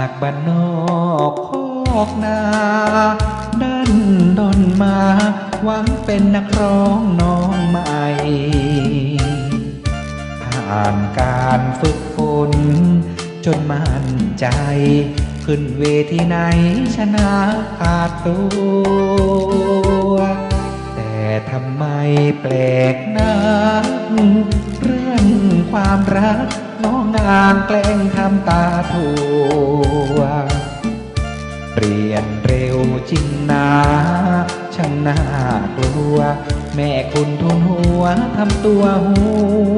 ากบ้านนอกคอกนาดันดนมาหวังเป็นนักร้องน้องใหม่ ผ่านการฝึกฝนจนมั่นใจ ขึ้นเวทีไหนชนะขาดตัว แต่ทำไมแปลกนักเรื่องความรัก นางแกล้งทำตาทัว เปลี่ยนเร็วจริงนะช่างน่ากลัว แม่คุณทุนหัวทำตัวหั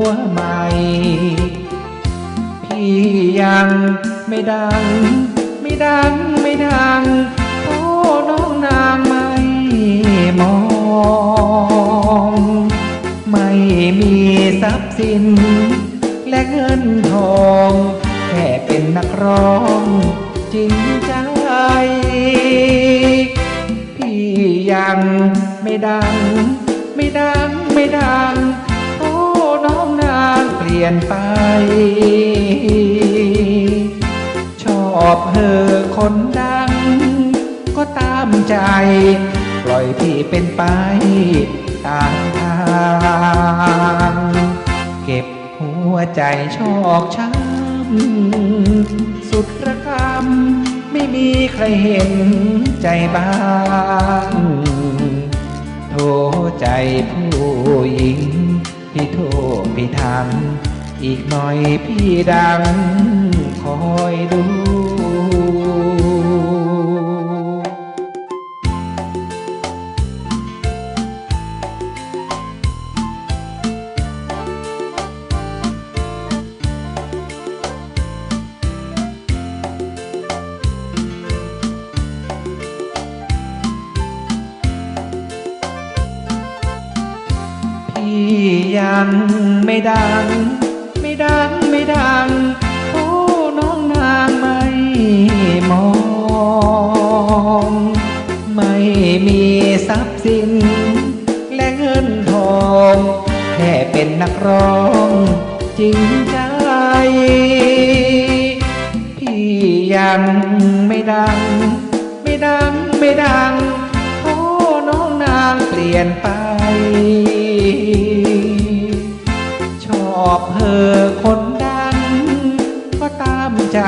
วใหม่ พี่ยังไม่ดัง ไม่ดังไม่ดัง โอ้น้องนางไม่มอง ไม่มีทรัพย์สิน และเงินทอง แค่เป็นนักร้องจริงใจ พี่ยังไม่ดัง ไม่ดังไม่ดัง โอ้น้องนางเปลี่ยนไป ชอบเธอคนดัง ก็ตามใจ ปล่อยพี่เป็นไปตามทาง หัวใจชอกช้ำสุดระกำไม่มีใครเห็นใจบ้างโทใจผู้หญิง พี่โทษพี่ทำอีกหน่อยพี่ดังคอยดู ยังไม่ดัง ไม่ดังไม่ดังโอ้น้องนางไม่มอง ไม่มีทรัพย์สิน และเงินทองแค่เป็นนักร้องจริงใจ พี่ยังไม่ดัง ไม่ดังไม่ดังโอ้น้องนางเปลี่ยนไป ใจ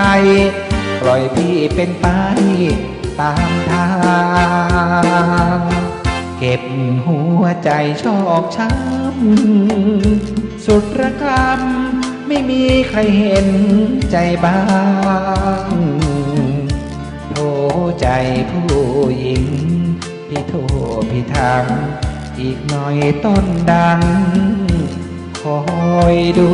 ปล่อยพี่เป็นไปตามทาง เก็บหัวใจชอกช้ำสุดระกำไม่มีใครเห็นใจบ้างโทใจผู้หญิง พี่โทพี่ทำอีกหน่อยต้นดัง คอยดู